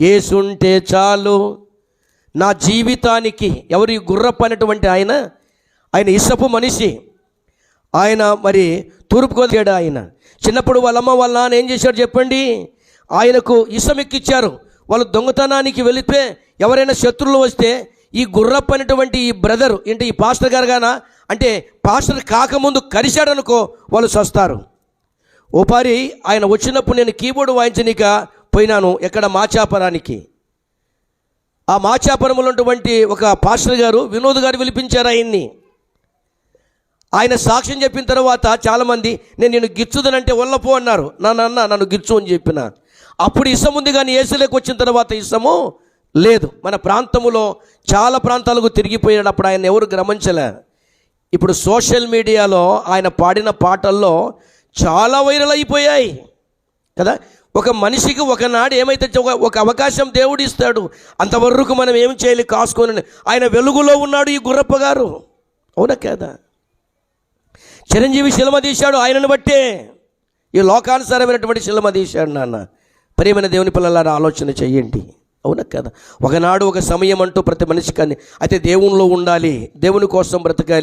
ఏసుంటే చాలు. నా జీవితానికి ఎవరి గుర్రపు అనేటువంటి ఆయన? ఆయన ఇసపు మనిషి. ఆయన మరి తూర్పు కొద్దాడు ఆయన. చిన్నప్పుడు వాళ్ళమ్మ వాళ్ళ నాన్న ఏం చేశాడు చెప్పండి? ఆయనకు ఇసమెక్కిచ్చారు. వాళ్ళు దొంగతనానికి వెళితే ఎవరైనా శత్రువులు వస్తే ఈ గుర్రపు అనేటువంటి ఈ బ్రదర్ ఏంటి ఈ పాస్టర్ గారు గానా? అంటే పాస్టర్ కాకముందు కరిశాడనుకో వాళ్ళు సస్తారు ఓపారి ఆయన వచ్చినప్పుడు నేను కీబోర్డు వాయించనిక పోయినాను ఎక్కడ మాచాపురానికి. ఆ మాచాపురంలో ఉన్నటువంటి ఒక పాస్టర్ గారు వినోద్ గారు పిలిపించారు ఆయన్ని. ఆయన సాక్ష్యం చెప్పిన తర్వాత చాలామంది నేను నేను గిచ్చుదనంటే ఒల్లపో అన్నారు. నా అన్న నన్ను గిచ్చు అని చెప్పిన. అప్పుడు ఇష్టం ఉంది కానీ ఏసులోకి వచ్చిన తర్వాత ఇష్టము లేదు. మన ప్రాంతములో చాలా ప్రాంతాలకు తిరిగిపోయాడు అప్పుడు ఆయన ఎవరు గమనించలే. ఇప్పుడు సోషల్ మీడియాలో ఆయన పాడిన పాటల్లో చాలా వైరల్ అయిపోయాయి. కదా? ఒక మనిషికి ఒకనాడు ఏమైతే ఒక ఒక అవకాశం దేవుడు ఇస్తాడు అంతవరకు మనం ఏం చేయాలి? కాసుకొని ఆయన వెలుగులో ఉన్నాడు ఈ గుర్రప్ప గారు. అవునా కదా? చిరంజీవి శిలమ తీశాడు ఆయనను బట్టే. ఈ లోకానుసారమైనటువంటి శిలమ తీశాడు నాన్న. ప్రియమైన దేవుని పిల్లలారా ఆలోచన చెయ్యండి అవునా కదా? ఒకనాడు ఒక సమయం అంటూ ప్రతి మనిషికి కానీ అయితే దేవునిలో ఉండాలి. దేవుని కోసం బ్రతకాలి.